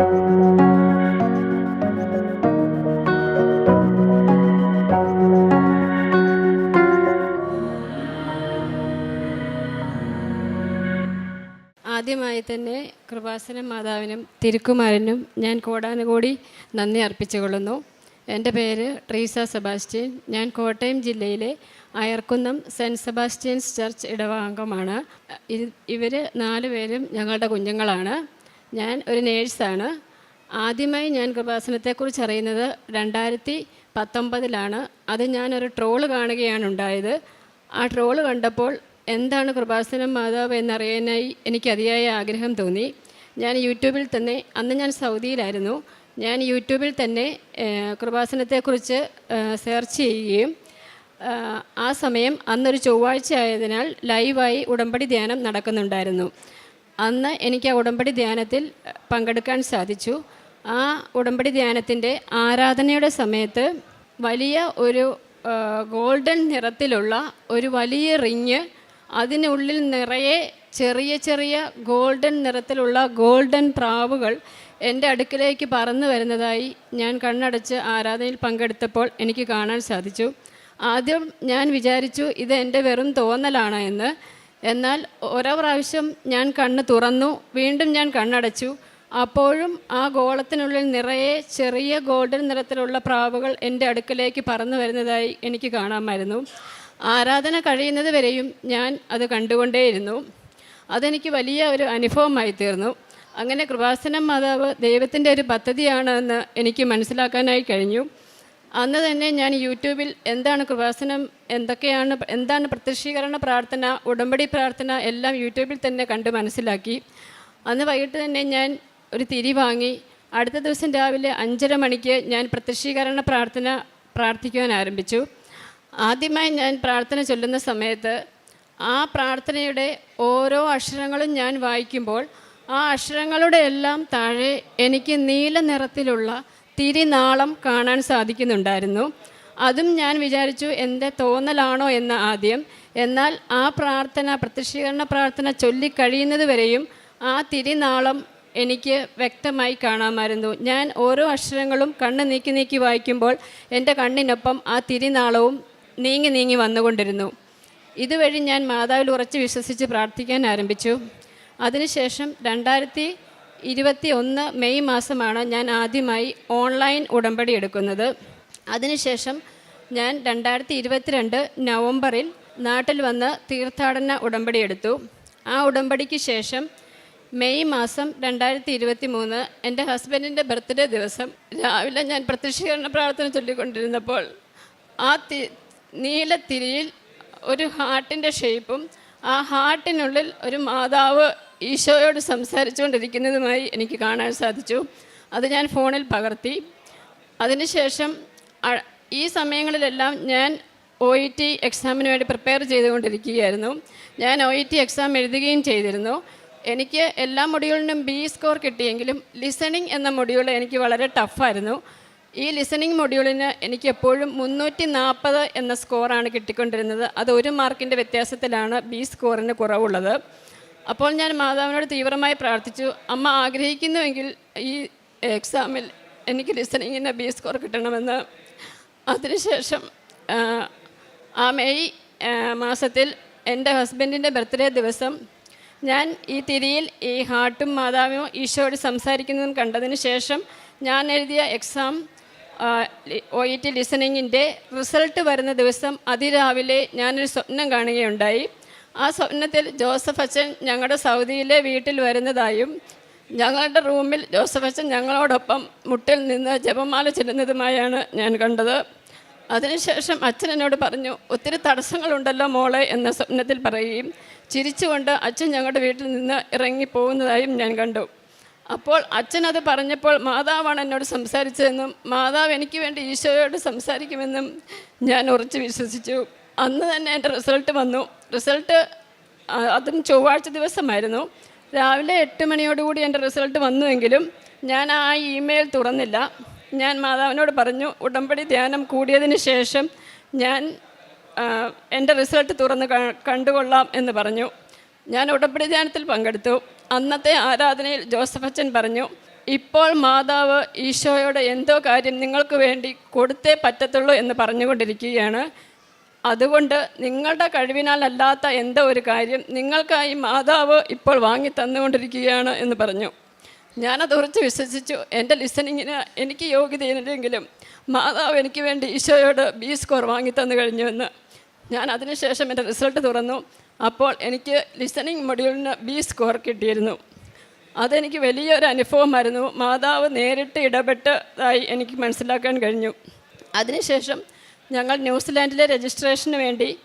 ആദ്യമായി തന്നെ കൃപാസന മാതാവിനും തിരുക്കുമാരനും ഞാൻ കോടാനുകൂടി നന്ദി അർപ്പിച്ചുകൊള്ളുന്നു. എന്റെ പേര് ട്രീസ സെബാസ്റ്റ്യൻ. ഞാൻ കോട്ടയം ജില്ലയിലെ അയർക്കുന്നം സെന്റ് സെബാസ്റ്റ്യൻസ് ചർച്ച് ഇടവാംഗമാണ്. ഇവർ നാല് പേരും ഞങ്ങളുടെ കുഞ്ഞുങ്ങളാണ്. ഞാൻ ഒരു നേഴ്സാണ്. ആദ്യമായി ഞാൻ കൃപാസനത്തെക്കുറിച്ച് അറിയുന്നത് രണ്ടായിരത്തി പത്തൊമ്പതിലാണ് അത് ഞാനൊരു ട്രോൾ കാണുകയാണ് ഉണ്ടായത്. ആ ട്രോൾ കണ്ടപ്പോൾ എന്താണ് കൃപാസനം മാതാവ് എന്നറിയാനായി എനിക്ക് അതിയായ ആഗ്രഹം തോന്നി. ഞാൻ യൂട്യൂബിൽ തന്നെ അന്ന് ഞാൻ സൗദിയിലായിരുന്നു. ഞാൻ യൂട്യൂബിൽ തന്നെ കൃപാസനത്തെക്കുറിച്ച് സെർച്ച് ചെയ്യുകയും ആ സമയം അന്നൊരു ചൊവ്വാഴ്ച ആയതിനാൽ ലൈവായി ഉടമ്പടി ധ്യാനം നടക്കുന്നുണ്ടായിരുന്നു. അന്ന് എനിക്ക് ആ ഉടമ്പടി ധ്യാനത്തിൽ പങ്കെടുക്കാൻ സാധിച്ചു. ആ ഉടമ്പടി ധ്യാനത്തിന്റെ ആരാധനയുടെ സമയത്ത് വലിയ ഒരു ഗോൾഡൻ നിറത്തിലുള്ള ഒരു വലിയ റിങ് അതിനുള്ളിൽ നിറയെ ചെറിയ ചെറിയ ഗോൾഡൻ നിറത്തിലുള്ള ഗോൾഡൻ പ്രാവുകൾ എന്റെ അടുക്കിലേക്ക് പറന്നു വരുന്നതായി ഞാൻ കണ്ണടച്ച് ആരാധനയിൽ പങ്കെടുത്തപ്പോൾ എനിക്ക് കാണാൻ സാധിച്ചു. ആദ്യം ഞാൻ വിചാരിച്ചു ഇത് എന്റെ വെറും തോന്നലാണ് എന്ന്. എന്നാൽ ഓരോ പ്രാവശ്യം ഞാൻ കണ്ണ് തുറന്നു വീണ്ടും ഞാൻ കണ്ണടച്ചു. അപ്പോഴും ആ ഗോളത്തിനുള്ളിൽ നിറയെ ചെറിയ ഗോൾഡൻ നിറത്തിലുള്ള പ്രാവുകൾ എന്റെ അടുക്കലേക്ക് പറന്നു വരുന്നതായി എനിക്ക് കാണാമായിരുന്നു. ആരാധന കഴിയുന്നത് വരെയും ഞാൻ അത് കണ്ടുകൊണ്ടേയിരുന്നു. അതെനിക്ക് വലിയ ഒരു അനുഭവമായി തീർന്നു. അങ്ങനെ കൃപാസനം മാതാവ് ദൈവത്തിന്റെ ഒരു പദ്ധതിയാണ് എന്ന് എനിക്ക് മനസ്സിലാക്കാനായി കഴിഞ്ഞു. അന്ന് തന്നെ ഞാൻ യൂട്യൂബിൽ എന്താണ് കൃപാസനം എന്തൊക്കെയാണ് എന്താണ് പ്രത്യക്ഷീകരണ പ്രാർത്ഥന ഉടമ്പടി പ്രാർത്ഥന എല്ലാം യൂട്യൂബിൽ തന്നെ കണ്ട് മനസ്സിലാക്കി. അന്ന് വൈകിട്ട് തന്നെ ഞാൻ ഒരു തിരി വാങ്ങി. അടുത്ത ദിവസം രാവിലെ അഞ്ചര മണിക്ക് ഞാൻ പ്രത്യക്ഷീകരണ പ്രാർത്ഥന പ്രാർത്ഥിക്കുവാൻ ആരംഭിച്ചു. ആദ്യമായി ഞാൻ പ്രാർത്ഥന ചൊല്ലുന്ന സമയത്ത് ആ പ്രാർത്ഥനയുടെ ഓരോ അക്ഷരങ്ങളും ഞാൻ വായിക്കുമ്പോൾ ആ അക്ഷരങ്ങളുടെ എല്ലാം താഴെ എനിക്ക് നീല നിറത്തിലുള്ള തിരിനാളം കാണാൻ സാധിക്കുന്നുണ്ടായിരുന്നു. അതും ഞാൻ വിചാരിച്ചു എന്റെ തോന്നലാണോ എന്ന് ആദ്യം. എന്നാൽ ആ പ്രാർത്ഥന പ്രത്യക്ഷീകരണ പ്രാർത്ഥന ചൊല്ലിക്കഴിയുന്നത് വരെയും ആ തിരിനാളം എനിക്ക് വ്യക്തമായി കാണാമായിരുന്നു. ഞാൻ ഓരോ അക്ഷരങ്ങളും കണ്ണ് നീക്കി നീക്കി വായിക്കുമ്പോൾ എന്റെ കണ്ണിനൊപ്പം ആ തിരിനാളവും നീങ്ങി നീങ്ങി വന്നുകൊണ്ടിരുന്നു. ഇതുവഴി ഞാൻ മാതാവിൽ ഉറച്ച് വിശ്വസിച്ച് പ്രാർത്ഥിക്കാൻ ആരംഭിച്ചു. അതിനുശേഷം രണ്ടായിരത്തി ഇരുപത്തി ഒന്ന് മെയ് മാസമാണ് ഞാൻ ആദ്യമായി ഓൺലൈൻ ഉടമ്പടി എടുക്കുന്നത്. അതിനുശേഷം ഞാൻ രണ്ടായിരത്തി ഇരുപത്തിരണ്ട് നവംബറിൽ നാട്ടിൽ വന്ന് തീർത്ഥാടന ഉടമ്പടി എടുത്തു. ആ ഉടമ്പടിക്ക് ശേഷം മെയ് മാസം രണ്ടായിരത്തി ഇരുപത്തി മൂന്ന് എന്റെ ഹസ്ബൻഡിന്റെ ബർത്ത്ഡേ ദിവസം രാവിലെ ഞാൻ പ്രത്യക്ഷീകരണ പ്രാർത്ഥന ചൊല്ലിക്കൊണ്ടിരുന്നപ്പോൾ ആ തി നീലത്തിരിയിൽ ഒരു ഹാർട്ടിന്റെ ഷേപ്പും ആ ഹാർട്ടിനുള്ളിൽ ഒരു മാതാവ് ഈശോയോട് സംസാരിച്ചുകൊണ്ടിരിക്കുന്നതുമായി എനിക്ക് കാണാൻ സാധിച്ചു. അത് ഞാൻ ഫോണിൽ പകർത്തി. അതിനുശേഷം ഈ സമയങ്ങളിലെല്ലാം ഞാൻ ഒ ഇ ടി എക്സാമിന് വേണ്ടി പ്രിപ്പയർ ചെയ്തുകൊണ്ടിരിക്കുകയായിരുന്നു. ഞാൻ ഒ ഇ ടി എക്സാം എഴുതുകയും ചെയ്തിരുന്നു. എനിക്ക് എല്ലാ മൊഡ്യൂളിനും ബി സ്കോർ കിട്ടിയെങ്കിലും ലിസണിങ് എന്ന മൊഡ്യൂൾ എനിക്ക് വളരെ ടഫായിരുന്നു ഈ ലിസണിങ് മൊഡ്യൂളിന് എനിക്ക് എപ്പോഴും മുന്നൂറ്റി നാൽപ്പത് എന്ന സ്കോറാണ് കിട്ടിക്കൊണ്ടിരുന്നത്. അത് ഒരു മാർക്കിന്റെ വ്യത്യാസത്തിലാണ് ബി സ്കോറിന് കുറവുള്ളത്. അപ്പോൾ ഞാൻ മാതാവിനോട് തീവ്രമായി പ്രാർത്ഥിച്ചു. അമ്മ ആഗ്രഹിക്കുന്നുവെങ്കിൽ ഈ എക്സാമിൽ എനിക്ക് ലിസണിങ്ങിന് ബി സ്കോർ കിട്ടണമെന്ന്. അതിനുശേഷം ആ, മെയ് മാസത്തിൽ എന്റെ ഹസ്ബൻഡിന്റെ ബർത്ത്ഡേ ദിവസം ഞാൻ ഈ തിരിയിൽ ഈ ഹാർട്ടും മാതാവും ഈശോയോട് സംസാരിക്കുന്നതും കണ്ടതിന് ശേഷം ഞാൻ എഴുതിയ എക്സാം ഒ ഇ ടി ലിസണിങ്ങിന്റെ റിസൾട്ട് വരുന്ന ദിവസം അതിരാവിലെ ഞാനൊരു സ്വപ്നം കാണുകയുണ്ടായി. ആ സ്വപ്നത്തിൽ ജോസഫ് അച്ഛൻ ഞങ്ങളുടെ സൗദിയിലെ വീട്ടിൽ വരുന്നതായും ഞങ്ങളുടെ റൂമിൽ ജോസഫ് അച്ഛൻ ഞങ്ങളോടൊപ്പം മുട്ടിൽ നിന്ന് ജപമാല ചെല്ലുന്നതുമായാണ് ഞാൻ കണ്ടത്. അതിനുശേഷം അച്ഛൻ എന്നോട് പറഞ്ഞു ഒത്തിരി തടസ്സങ്ങളുണ്ടല്ലോ മോളെ എന്ന സ്വപ്നത്തിൽ പറയുകയും ചിരിച്ചുകൊണ്ട് അച്ഛൻ ഞങ്ങളുടെ വീട്ടിൽ നിന്ന് ഇറങ്ങി പോകുന്നതായും ഞാൻ കണ്ടു. അപ്പോൾ അച്ഛൻ അത് പറഞ്ഞപ്പോൾ മാതാവാണ് എന്നോട് സംസാരിച്ചതെന്നും മാതാവ് എനിക്ക് വേണ്ടി ഈശോയോട് സംസാരിക്കുമെന്നും ഞാൻ ഉറച്ചു വിശ്വസിച്ചു. അന്ന് തന്നെ എന്റെ റിസൾട്ട് വന്നു. റിസൾട്ട് അതും ചൊവ്വാഴ്ച ദിവസമായിരുന്നു. രാവിലെ എട്ട് മണിയോടുകൂടി എന്റെ റിസൾട്ട് വന്നുവെങ്കിലും ഞാൻ ആ ഇമെയിൽ തുറന്നില്ല. ഞാൻ മാതാവിനോട് പറഞ്ഞു ഉടമ്പടി ധ്യാനം കൂടിയതിന് ശേഷം ഞാൻ എന്റെ റിസൾട്ട് തുറന്ന് കണ്ടുകൊള്ളാം എന്ന് പറഞ്ഞു. ഞാൻ ഉടമ്പടി ധ്യാനത്തിൽ പങ്കെടുത്തു. അന്നത്തെ ആരാധനയിൽ ജോസഫ് അച്ഛൻ പറഞ്ഞു ഇപ്പോൾ മാതാവ് ഈശോയോട് എന്തോ കാര്യം നിങ്ങൾക്ക് വേണ്ടി കൊടുത്തേ പറ്റത്തുള്ളൂ എന്ന് പറഞ്ഞുകൊണ്ടിരിക്കുകയാണ്. അതുകൊണ്ട് നിങ്ങളുടെ കഴിവിനാലല്ലാത്ത എന്തോ ഒരു കാര്യം നിങ്ങൾക്കായി മാതാവ് ഇപ്പോൾ വാങ്ങി തന്നുകൊണ്ടിരിക്കുകയാണ് എന്ന് പറഞ്ഞു. ഞാനത് ഉറച്ച് വിശ്വസിച്ചു. എന്റെ ലിസണിങ്ങിന് എനിക്ക് യോഗ്യതയില്ലെങ്കിലും മാതാവ് എനിക്ക് വേണ്ടി ഈശോയോട് ബി സ്കോർ വാങ്ങി തന്നു കഴിഞ്ഞുവെന്ന് ഞാൻ അതിനുശേഷം എന്റെ റിസൾട്ട് തുറന്നു. അപ്പോൾ എനിക്ക് ലിസണിങ് മൊഡ്യൂളിന് ബി സ്കോർ കിട്ടിയിരുന്നു. അതെനിക്ക് വലിയൊരു അനുഭവമായിരുന്നു. മാതാവ് നേരിട്ട് ഇടപെട്ടതായി എനിക്ക് മനസ്സിലാക്കാൻ കഴിഞ്ഞു. അതിനുശേഷം ഞങ്ങൾ ന്യൂസിലാൻഡിലെ രജിസ്ട്രേഷന് വേണ്ടി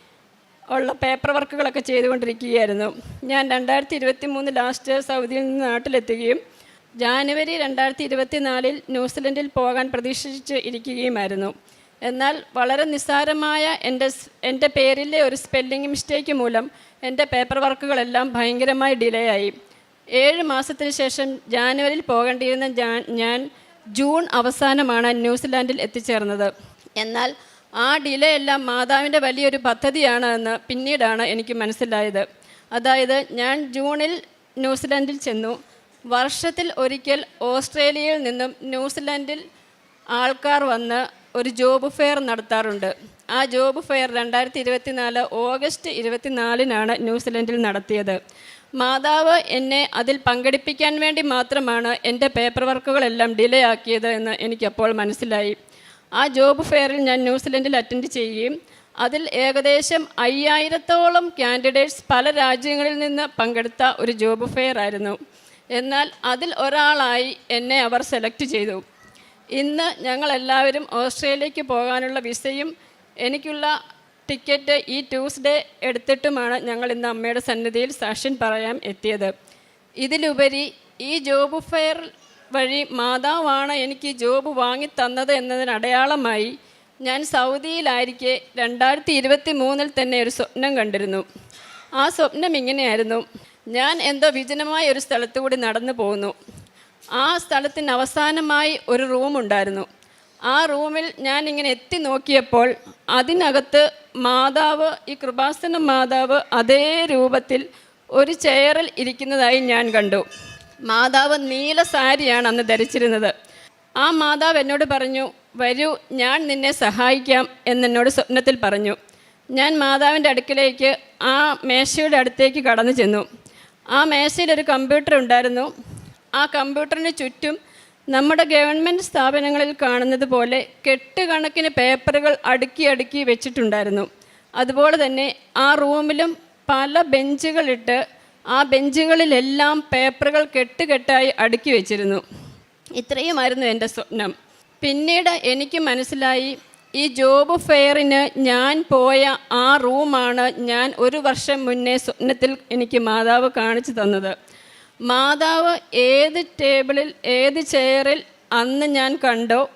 ഉള്ള പേപ്പർ വർക്കുകളൊക്കെ ചെയ്തുകൊണ്ടിരിക്കുകയായിരുന്നു. ഞാൻ രണ്ടായിരത്തി ഇരുപത്തി മൂന്ന് ലാസ്റ്റ് സൗദിയിൽ നിന്ന് നാട്ടിലെത്തുകയും ജാനുവരി രണ്ടായിരത്തി ഇരുപത്തി നാലിൽ ന്യൂസിലൻഡിൽ പോകാൻ പ്രതീക്ഷിച്ച് ഇരിക്കുകയുമായിരുന്നു. എന്നാൽ വളരെ നിസ്സാരമായ എന്റെ എന്റെ പേരിലെ ഒരു സ്പെല്ലിംഗ് മിസ്റ്റേക്ക് മൂലം എന്റെ പേപ്പർ വർക്കുകളെല്ലാം ഭയങ്കരമായി ഡിലേ ആയി. ഏഴ് മാസത്തിന് ശേഷം ജാനുവരിയിൽ പോകേണ്ടിയിരുന്ന ഞാൻ ജൂൺ അവസാനമാണ് ന്യൂസിലാൻഡിൽ എത്തിച്ചേർന്നത്. എന്നാൽ ആ ഡിലേ എല്ലാം മാതാവിന്റെ വലിയൊരു പദ്ധതിയാണ് എന്ന് പിന്നീടാണ് എനിക്ക് മനസ്സിലായത്. അതായത് ഞാൻ ജൂണിൽ ന്യൂസിലൻഡിൽ ചെന്നു. വർഷത്തിൽ ഒരിക്കൽ ഓസ്ട്രേലിയയിൽ നിന്നും ന്യൂസിലൻഡിൽ ആൾക്കാർ വന്ന് ഒരു ജോബ് ഫെയർ നടത്താറുണ്ട്. ആ ജോബ് ഫെയർ രണ്ടായിരത്തി ഇരുപത്തി നാല് ഓഗസ്റ്റ് ഇരുപത്തിനാലിനാണ് ന്യൂസിലൻഡിൽ നടത്തിയത്. മാതാവ് എന്നെ അതിൽ പങ്കെടുപ്പിക്കാൻ വേണ്ടി മാത്രമാണ് എന്റെ പേപ്പർ വർക്കുകളെല്ലാം ഡിലേ ആക്കിയത് എന്ന് എനിക്കപ്പോൾ മനസ്സിലായി. ആ ജോബ് ഫെയറിൽ ഞാൻ ന്യൂസിലൻഡിൽ അറ്റൻഡ് ചെയ്യുകയും അതിൽ ഏകദേശം അയ്യായിരത്തോളം കാൻഡിഡേറ്റ്സ് പല രാജ്യങ്ങളിൽ നിന്ന് പങ്കെടുത്ത ഒരു ജോബ് ഫെയർ ആയിരുന്നു. എന്നാൽ അതിൽ ഒരാളായി എന്നെ അവർ സെലക്ട് ചെയ്തു. ഇന്ന് ഞങ്ങളെല്ലാവരും ഓസ്ട്രേലിയക്ക് പോകാനുള്ള വിസയും എനിക്കുള്ള ടിക്കറ്റ് ഈ ട്യൂസ്ഡേ എടുത്തിട്ടുമാണ് ഞങ്ങൾ ഇന്ന് അമ്മയുടെ സന്നിധിയിൽ സാക്ഷ്യം പറയാൻ എത്തിയത്. ഇതിലുപരി ഈ ജോബ് ഫെയർ വഴി മാതാവാണ് എനിക്ക് ജോബ് വാങ്ങി തന്നത് എന്നതിന് അടയാളമായി ഞാൻ സൗദിയിലായിരിക്കെ രണ്ടായിരത്തി ഇരുപത്തി മൂന്നിൽ തന്നെ ഒരു സ്വപ്നം കണ്ടിരുന്നു. ആ സ്വപ്നം ഇങ്ങനെയായിരുന്നു. ഞാൻ എന്തോ വിജനമായ ഒരു സ്ഥലത്തു കൂടി നടന്നു പോകുന്നു ആ സ്ഥലത്തിന് അവസാനമായി ഒരു റൂമുണ്ടായിരുന്നു ആ റൂമിൽ ഞാൻ ഇങ്ങനെ എത്തി നോക്കിയപ്പോൾ അതിനകത്ത് മാതാവ് ഈ കൃപാസന മാതാവ് അതേ രൂപത്തിൽ ഒരു ചെയറിൽ ഇരിക്കുന്നതായി ഞാൻ കണ്ടു. മാതാവ് നീല സാരിയാണ് അന്ന് ധരിച്ചിരുന്നത്. ആ മാതാവ് എന്നോട് പറഞ്ഞു വരൂ ഞാൻ നിന്നെ സഹായിക്കാം എന്നെന്നോട് സ്വപ്നത്തിൽ പറഞ്ഞു. ഞാൻ മാതാവിന്റെ അടുക്കിലേക്ക് ആ മേശയുടെ അടുത്തേക്ക് കടന്നു ചെന്നു. ആ മേശയിൽ ഒരു കമ്പ്യൂട്ടർ ഉണ്ടായിരുന്നു. ആ കമ്പ്യൂട്ടറിന് ചുറ്റും നമ്മുടെ ഗവൺമെന്റ് സ്ഥാപനങ്ങളിൽ കാണുന്നത് പോലെ കെട്ടുകണക്കിന് പേപ്പറുകൾ അടുക്കി അടുക്കി വെച്ചിട്ടുണ്ടായിരുന്നു. അതുപോലെ തന്നെ ആ റൂമിലും പല ബെഞ്ചുകളിട്ട് ആ ബെഞ്ചുകളിലെല്ലാം പേപ്പറുകൾ കെട്ടുകെട്ടായി അടുക്കി വെച്ചിരുന്നു. ഇത്രയുമായിരുന്നു എന്റെ സ്വപ്നം. പിന്നീട് എനിക്ക് മനസ്സിലായി ഈ ജോബ് ഫെയറിന് ഞാൻ പോയ ആ റൂമാണ് ഞാൻ ഒരു വർഷം മുന്നേ സ്വപ്നത്തിൽ എനിക്ക് മാതാവ് കാണിച്ചു തന്നത്. മാതാവ് ഏത് ടേബിളിൽ ഏത് ചെയറിൽ അന്ന് ഞാൻ കണ്ടോ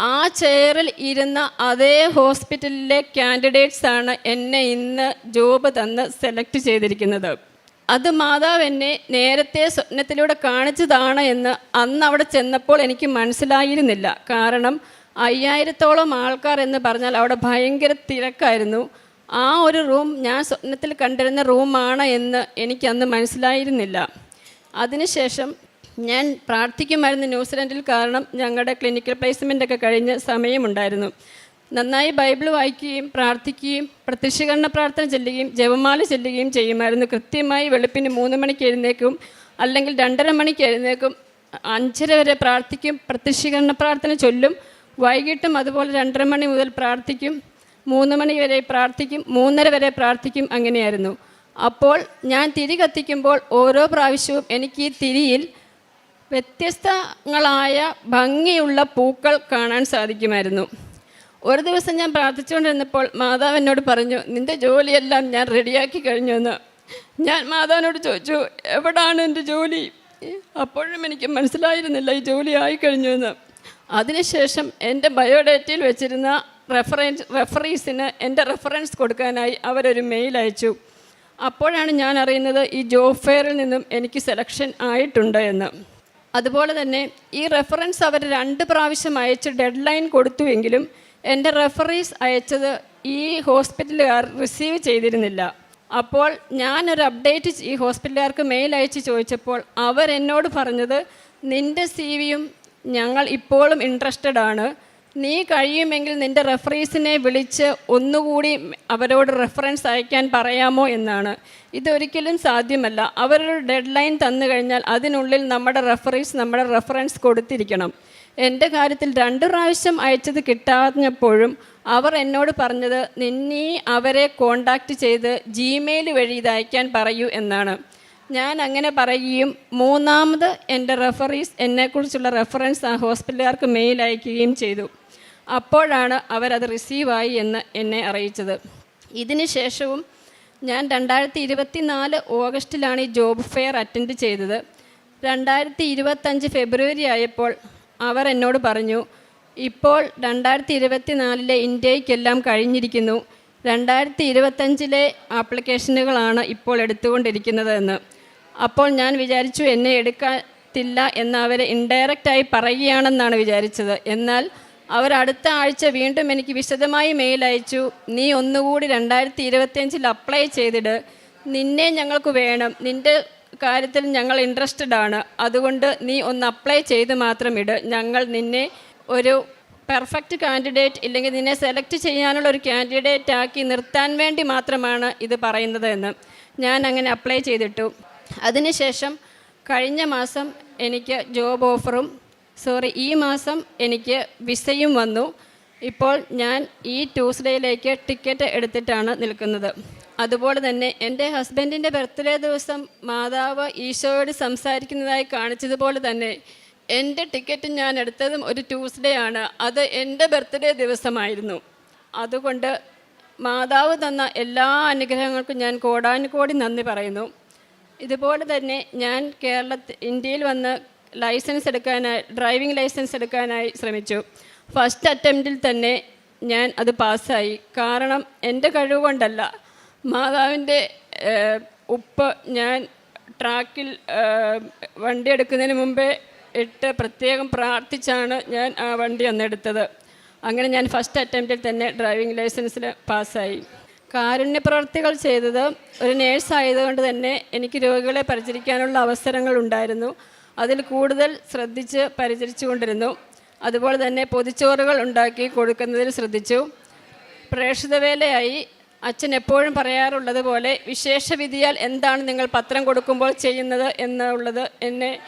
ആ ചെയറിൽ ഇരുന്ന അതേ ഹോസ്പിറ്റലിലെ കാൻഡിഡേറ്റ്സ് ആണ് എന്നെ ഇന്ന് ജോബ് തന്ന് സെലക്ട് ചെയ്തിരിക്കുന്നത്. അത് മാതാവ് എന്നെ നേരത്തെ സ്വപ്നത്തിലൂടെ കാണിച്ചതാണ് എന്ന് അന്ന് അവിടെ ചെന്നപ്പോൾ എനിക്ക് മനസ്സിലായിരുന്നില്ല. കാരണം അയ്യായിരത്തോളം ആൾക്കാർ എന്ന് പറഞ്ഞാൽ അവിടെ ഭയങ്കര തിരക്കായിരുന്നു. ആ ഒരു റൂം ഞാൻ സ്വപ്നത്തിൽ കണ്ടിരുന്ന റൂമാണ് എന്ന് എനിക്ക് അന്ന് മനസ്സിലായിരുന്നില്ല. അതിനുശേഷം ഞാൻ പ്രാർത്ഥിക്കുമായിരുന്നു ന്യൂസിലൻഡിൽ കാരണം ഞങ്ങളുടെ ക്ലിനിക്കൽ പ്ലേസ്മെന്റ് ഒക്കെ കഴിഞ്ഞ് സമയമുണ്ടായിരുന്നു. നന്നായി ബൈബിൾ വായിക്കുകയും പ്രാർത്ഥിക്കുകയും പ്രത്യക്ഷീകരണ പ്രാർത്ഥന ചെല്ലുകയും ജപമാല ചെല്ലുകയും ചെയ്യുമായിരുന്നു. കൃത്യമായി വെളുപ്പിന് മൂന്ന് മണിക്ക് എഴുന്നേക്കും അല്ലെങ്കിൽ രണ്ടര മണിക്ക് എഴുന്നേക്കും അഞ്ചര വരെ പ്രാർത്ഥിക്കും പ്രത്യക്ഷീകരണ പ്രാർത്ഥന ചൊല്ലും. വൈകിട്ടും അതുപോലെ രണ്ടര മണി മുതൽ പ്രാർത്ഥിക്കും. മൂന്ന് മണി വരെ പ്രാർത്ഥിക്കും മൂന്നര വരെ പ്രാർത്ഥിക്കും അങ്ങനെയായിരുന്നു. അപ്പോൾ ഞാൻ തിരി കത്തിക്കുമ്പോൾ ഓരോ പ്രാവശ്യവും എനിക്ക് ഈ തിരിയിൽ വ്യത്യസ്തങ്ങളായ ഭംഗിയുള്ള പൂക്കൾ കാണാൻ സാധിക്കുമായിരുന്നു. ഒരു ദിവസം ഞാൻ പ്രാർത്ഥിച്ചുകൊണ്ടിരുന്നപ്പോൾ മാതാവ് എന്നോട് പറഞ്ഞു നിന്റെ ജോലിയെല്ലാം ഞാൻ റെഡിയാക്കി കഴിഞ്ഞു എന്ന് ഞാൻ മാതാവിനോട് ചോദിച്ചു എവിടാണ് എന്റെ ജോലി? അപ്പോഴും എനിക്ക് മനസ്സിലായിരുന്നില്ല ഈ ജോലി ആയിക്കഴിഞ്ഞു എന്ന് അതിനുശേഷം എന്റെ ബയോഡേറ്റയിൽ വെച്ചിരുന്ന റെഫറൻസ് റെഫറീസിന് എന്റെ റെഫറൻസ് കൊടുക്കാനായി അവരൊരു മെയിൽ അയച്ചു. അപ്പോഴാണ് ഞാൻ അറിയുന്നത് ഈ ജോബ് ഫെയറിൽ നിന്നും എനിക്ക് സെലക്ഷൻ ആയിട്ടുണ്ട് എന്ന്. അതുപോലെ തന്നെ ഈ റെഫറൻസ് അവർ രണ്ട് പ്രാവശ്യം അയച്ച് ഡെഡ് ലൈൻ കൊടുത്തുവെങ്കിലും എന്റെ റെഫറീസ് അയച്ചത് ഈ ഹോസ്പിറ്റലുകാർ റിസീവ് ചെയ്തിരുന്നില്ല. അപ്പോൾ ഞാനൊരു അപ്ഡേറ്റ് ഈ ഹോസ്പിറ്റലുകാർക്ക് മെയിൽ അയച്ച് ചോദിച്ചപ്പോൾ അവരെന്നോട് പറഞ്ഞത് നിന്റെ സി വിയും ഞങ്ങൾ ഇപ്പോഴും ഇൻട്രസ്റ്റഡ് ആണ്. നീ കഴിയുമെങ്കിൽ നിന്റെ റെഫറീസിനെ വിളിച്ച് ഒന്നുകൂടി അവരോട് റെഫറൻസ് അയക്കാൻ പറയാമോ എന്നാണ്. ഇതൊരിക്കലും സാധ്യമല്ല. അവരൊരു ഡെഡ് ലൈൻ തന്നു കഴിഞ്ഞാൽ അതിനുള്ളിൽ നമ്മുടെ റെഫറീസ് നമ്മുടെ റെഫറൻസ് കൊടുത്തിരിക്കണം. എന്റെ കാര്യത്തിൽ രണ്ട് പ്രാവശ്യം അയച്ചത് കിട്ടാഞ്ഞപ്പോഴും അവർ എന്നോട് പറഞ്ഞത് നിന്നീ അവരെ കോണ്ടാക്റ്റ് ചെയ്ത് ജിമെയിൽ വഴി ഇത് അയക്കാൻ പറയൂ എന്നാണ്. ഞാൻ അങ്ങനെ പറയുകയും മൂന്നാമത് എന്റെ റെഫറീസ് എന്നെക്കുറിച്ചുള്ള റെഫറൻസ് ആ ഹോസ്പിറ്റലുകാർക്ക് മെയിൽ അയക്കുകയും ചെയ്തു. അപ്പോഴാണ് അവരത് റിസീവായി എന്ന് എന്നെ അറിയിച്ചത്. ഇതിന് ശേഷവും ഞാൻ രണ്ടായിരത്തി ഇരുപത്തി നാല് ഓഗസ്റ്റിലാണ് ഈ ജോബ് ഫെയർ അറ്റൻഡ് ചെയ്തത്. രണ്ടായിരത്തി ഇരുപത്തഞ്ച് ഫെബ്രുവരി ആയപ്പോൾ അവർ എന്നോട് പറഞ്ഞു ഇപ്പോൾ രണ്ടായിരത്തി ഇരുപത്തി നാലിലെ ഇന്ത്യയ്ക്കെല്ലാം കഴിഞ്ഞിരിക്കുന്നു. രണ്ടായിരത്തി ഇരുപത്തഞ്ചിലെ ആപ്ലിക്കേഷനുകളാണ് ഇപ്പോൾ എടുത്തുകൊണ്ടിരിക്കുന്നതെന്ന് അപ്പോൾ ഞാൻ വിചാരിച്ചു എന്നെ എടുക്കത്തില്ല എന്ന് അവർ ഇൻഡയറക്റ്റായി പറയുകയാണെന്നാണ് വിചാരിച്ചത്. എന്നാൽ അവർ അടുത്ത ആഴ്ച വീണ്ടും എനിക്ക് വിശദമായി മെയിൽ അയച്ചു നീ ഒന്നുകൂടി രണ്ടായിരത്തി ഇരുപത്തിയഞ്ചിൽ അപ്ലൈ ചെയ്തിട്. നിന്നെ ഞങ്ങൾക്ക് വേണം. നിന്റെ കാര്യത്തിൽ ഞങ്ങൾ ഇൻട്രസ്റ്റഡ് ആണ്. അതുകൊണ്ട് നീ ഒന്ന് അപ്ലൈ ചെയ്ത് മാത്രം ഇട്. ഞങ്ങൾ നിന്നെ ഒരു പെർഫെക്റ്റ് കാൻഡിഡേറ്റ് ഇല്ലെങ്കിൽ നിന്നെ സെലക്ട് ചെയ്യാനുള്ള ഒരു കാൻഡിഡേറ്റ് ആക്കി നിർത്താൻ വേണ്ടി മാത്രമാണ് ഇത് പറയുന്നത് എന്ന് ഞാൻ അങ്ങനെ അപ്ലൈ ചെയ്തിട്ടു. അതിനുശേഷം കഴിഞ്ഞ മാസം എനിക്ക് ജോബ് ഓഫറും സോറി ഈ മാസം എനിക്ക് വിസയും വന്നു. ഇപ്പോൾ ഞാൻ ഈ ട്യൂസ്ഡേയിലേക്ക് ടിക്കറ്റ് എടുത്തിട്ടാണ് നിൽക്കുന്നത്. അതുപോലെ തന്നെ എന്റെ ഹസ്ബൻഡിന്റെ ബർത്ത്ഡേ ദിവസം മാതാവ് ഈശോയോട് സംസാരിക്കുന്നതായി കാണിച്ചതുപോലെ തന്നെ എന്റെ ടിക്കറ്റ് ഞാൻ എടുത്തതും ഒരു ട്യൂസ്ഡേ ആണ്. അത് എന്റെ ബർത്ത്ഡേ ദിവസമായിരുന്നു. അതുകൊണ്ട് മാതാവ് തന്ന എല്ലാ അനുഗ്രഹങ്ങൾക്കും ഞാൻ കോടാനുകോടി നന്ദി പറയുന്നു. ഇതുപോലെ തന്നെ ഞാൻ കേരളത്തിൽ ഇന്ത്യയിൽ വന്ന് ലൈസൻസ് എടുക്കാനായി ഡ്രൈവിംഗ് ലൈസൻസ് എടുക്കാനായി ശ്രമിച്ചു. ഫസ്റ്റ് അറ്റംപ്റ്റിൽ തന്നെ ഞാൻ അത് പാസ്സായി. കാരണം എന്റെ കഴിവ് കൊണ്ടല്ല മാതാവിന്റെ ഉപ്പ് ഞാൻ ട്രാക്കിൽ വണ്ടി എടുക്കുന്നതിന് മുമ്പേ ഇട്ട് പ്രത്യേകം പ്രാർത്ഥിച്ചാണ് ഞാൻ ആ വണ്ടി അന്ന് എടുത്തത്. അങ്ങനെ ഞാൻ ഫസ്റ്റ് അറ്റംപ്റ്റിൽ തന്നെ ഡ്രൈവിംഗ് ലൈസൻസിൽ പാസ്സായി. കാരുണ്യ പ്രവർത്തികൾ ചെയ്തത് ഒരു നേഴ്സ് ആയതുകൊണ്ട് തന്നെ എനിക്ക് രോഗികളെ പരിചരിക്കാനുള്ള അവസരങ്ങൾ ഉണ്ടായിരുന്നു. അതിൽ കൂടുതൽ ശ്രദ്ധിച്ച് പരിചരിച്ചുകൊണ്ടിരുന്നു അതുപോലെ തന്നെ പൊതിച്ചോറുകൾ ഉണ്ടാക്കി കൊടുക്കുന്നതിൽ ശ്രദ്ധിച്ചു. പ്രേക്ഷിതവേലയായി അച്ഛൻ എപ്പോഴും പറയാറുള്ളത് പോലെ വിശേഷവിധിയാൽ എന്താണ് നിങ്ങൾ പത്രം കൊടുക്കുമ്പോൾ ചെയ്യുന്നത് എന്നുള്ളത് എന്നെ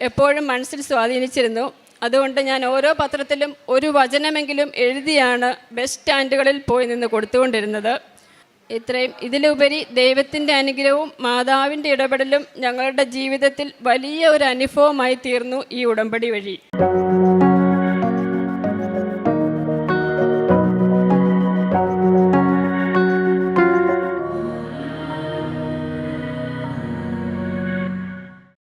എപ്പോഴും മനസ്സിൽ സ്വാധീനിച്ചിരുന്നു. അതുകൊണ്ട് ഞാൻ ഓരോ പത്രത്തിലും ഒരു വചനമെങ്കിലും എഴുതിയാണ് ബസ് സ്റ്റാൻഡുകളിൽ പോയി നിന്ന് കൊടുത്തുകൊണ്ടിരുന്നത്. ഇത്രയും. ഇതിലുപരി ദൈവത്തിന്റെ അനുഗ്രഹവും മാതാവിന്റെ ഇടപെടലും ഞങ്ങളുടെ ജീവിതത്തിൽ വലിയ ഒരു അനുഭവമായി തീർന്നു ഈ ഉടമ്പടി വഴി.